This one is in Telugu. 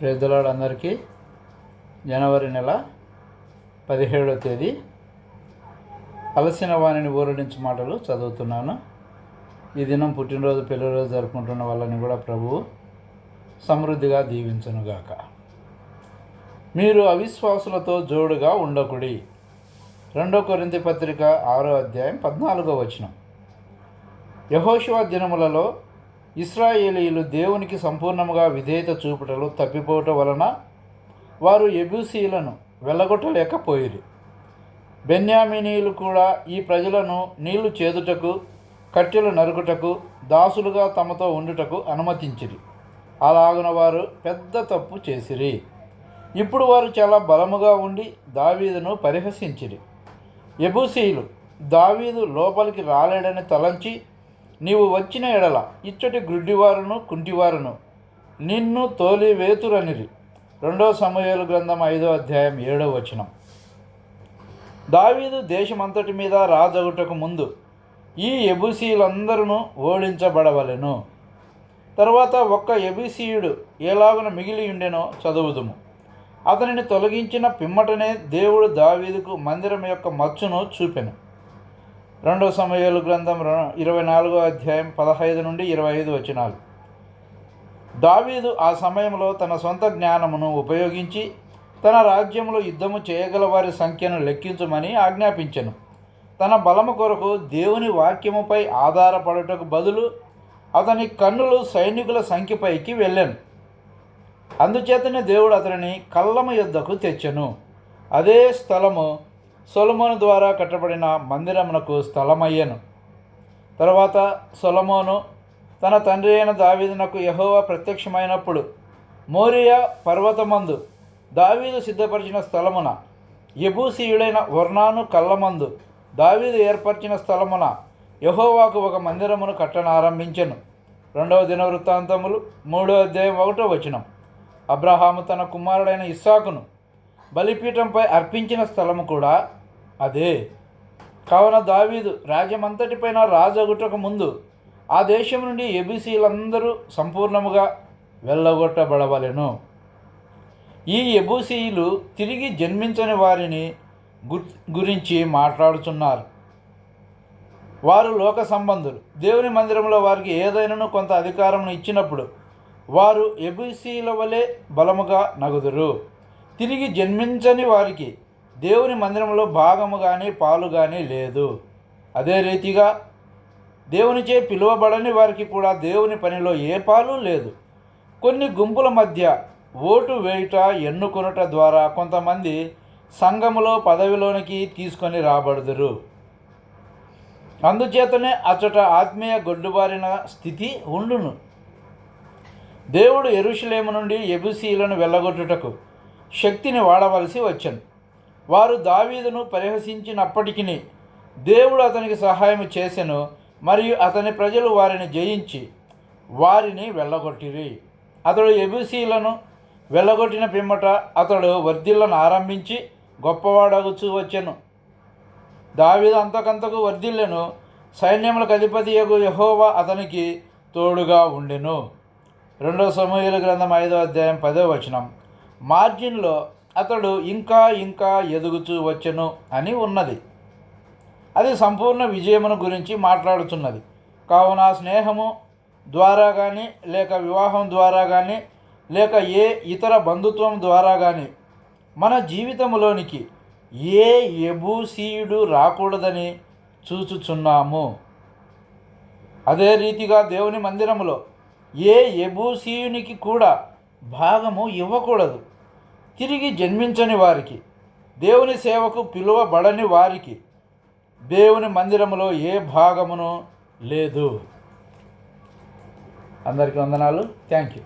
ప్రేదలాడు అందరికీ జనవరి నెల పదిహేడవ తేదీ అలసిన వాణిని ఊరడించి మాటలు చదువుతున్నాను. ఈ దినం పుట్టినరోజు పెళ్ళిరోజు జరుపుకుంటున్న వాళ్ళని కూడా ప్రభువు సమృద్ధిగా దీవించనుగాక. మీరు అవిశ్వాసులతో జోడుగా ఉండకుడి. రెండో కొరింతి పత్రిక ఆరో అధ్యాయం పద్నాలుగో వచనం. యహోశివ దినములలో ఇస్రాయేలీలు దేవునికి సంపూర్ణముగా విధేయత చూపుటలు తప్పిపోవటం వలన వారు ఎబూసీలను వెళ్ళగొట్టలేకపోయిరి బెన్యామినీలు కూడా ఈ ప్రజలను నీళ్ళు చేదుటకు కట్టెలు నరుకుటకు దాసులుగా తమతో ఉండుటకు అనుమతించిరి. అలాగున వారు పెద్ద తప్పు చేసిరి. ఇప్పుడు వారు చాలా బలముగా ఉండి దావీదును పరిహసించిరి. ఎబుసీలు దావీదు లోపలికి రాలేడని తలంచి నీవు వచ్చిన ఎడల ఇచ్చటి గ్రుడ్డివారును కుంటివారును నిన్ను తోలి వేతురనిరి. రెండో సమయాలు గ్రంథం ఐదో అధ్యాయం ఏడో వచనం. దావీదు దేశమంతటి మీద రాజగుటకు ముందు ఈ ఎబుసీలందరూ ఓడించబడవలెను. తర్వాత ఒక్క ఎబిసీయుడు ఎలాగున మిగిలి ఉండెనో చదువుదుము. అతనిని తొలగించిన పిమ్మటనే దేవుడు దావీదుకు మందిరం యొక్క మచ్చును చూపెను. రెండో సమయాలు గ్రంథం ఇరవై నాలుగో అధ్యాయం పదహైదు నుండి ఇరవై ఐదు వచనాలు. దావీదు ఆ సమయంలో తన సొంత జ్ఞానమును ఉపయోగించి తన రాజ్యంలో యుద్ధము చేయగల వారి సంఖ్యను లెక్కించమని ఆజ్ఞాపించను. తన బలము కొరకు దేవుని వాక్యముపై ఆధారపడుటకు బదులు అతని కన్నులు సైనికుల సంఖ్యపైకి వెళ్ళాను. అందుచేతనే దేవుడు అతనిని కళ్ళము యుద్ధకు తెచ్చెను. అదే స్థలము సొలమోను ద్వారా కట్టబడిన మందిరమునకు స్థలమయ్యను. తర్వాత సొలమోను తన తండ్రి అయిన దావీదునకు యహోవా ప్రత్యక్షమైనప్పుడు మోరియా పర్వతమందు దావీదు సిద్ధపరిచిన స్థలమున యబూసీయుడైన వర్ణాను కళ్ళమందు దావీదు ఏర్పరిచిన స్థలమున యహోవాకు ఒక మందిరమును కట్టనారంభించెను. రెండవ దిన వృత్తాంతములు మూడో అధ్యాయం ఒకటో వచనం. అబ్రహాము తన కుమారుడైన ఇస్సాకును బలిపీఠంపై అర్పించిన స్థలము కూడా అదే. కావున దావీదు రాజ్యమంతటిపైన రాజగుటకు ముందు ఆ దేశం నుండి ఎబుసీలందరూ సంపూర్ణముగా వెళ్ళగొట్టబడవలెను. ఈ ఎబుసీలు తిరిగి జన్మించని వారిని గురించి మాట్లాడుతున్నారు వారు లోక సంబంధులు. దేవుని మందిరంలో వారికి ఏదైనాను కొంత అధికారం ఇచ్చినప్పుడు వారు ఎబుసీల వలె బలముగా నగుదురు. తిరిగి జన్మించని వారికి దేవుని మందిరంలో భాగము కానీ పాలు కానీ లేదు. అదే రీతిగా దేవునిచే పిలువబడని వారికి కూడా దేవుని పనిలో ఏ పాలు లేదు. కొన్ని గుంపుల మధ్య ఓటు వేయుట ఎన్నుకొనుట ద్వారా కొంతమంది సంఘములో పదవిలోనికి తీసుకొని రాబడుదురు. అందుచేతనే అచ్చట ఆత్మీయ గొడ్డుబారిన స్థితి ఉండును. దేవుడు ఎరుషులేము నుండి ఎబుసీలను వెళ్ళగొట్టుటకు శక్తిని వాడవలసి వచ్చను. వారు దావీదును పరిహసించినప్పటికీ దేవుడు అతనికి సహాయం చేసెను మరియు అతని ప్రజలు వారిని జయించి వారిని వెళ్ళగొట్టిరి. అతడు ఎబుసీలను వెళ్ళగొట్టిన పిమ్మట అతడు వర్ధిల్లను ఆరంభించి గొప్పవాడగుచూ వచ్చెను. దావీదు అంతకంతకు వర్ధిల్లను. సైన్యములకు అధిపతి యగు యహోవా అతనికి తోడుగా ఉండెను. రెండో సమూహల గ్రంథం ఐదో అధ్యాయం పదో వచనం. మార్జిన్లో అతడు ఇంకా ఇంకా ఎదుగుచూ వచ్చెను అని ఉన్నది. అది సంపూర్ణ విజయమును గురించి మాట్లాడుతున్నది కావున స్నేహము ద్వారా కానీ లేక వివాహం ద్వారా కానీ లేక ఏ ఇతర బంధుత్వం ద్వారా కానీ మన జీవితంలోనికి ఏ ఎబూసీయుడు రాకూడదని చూచుచున్నాము. అదే రీతిగా దేవుని మందిరములో ఏ ఎబూసీయునికి కూడా భాగము ఇవ్వకూడదు. తిరిగి జన్మించని వారికి దేవుని సేవకు పిలువబడని వారికి దేవుని మందిరములో ఏ భాగమును లేదు. అందరికీ వందనాలు. Thank you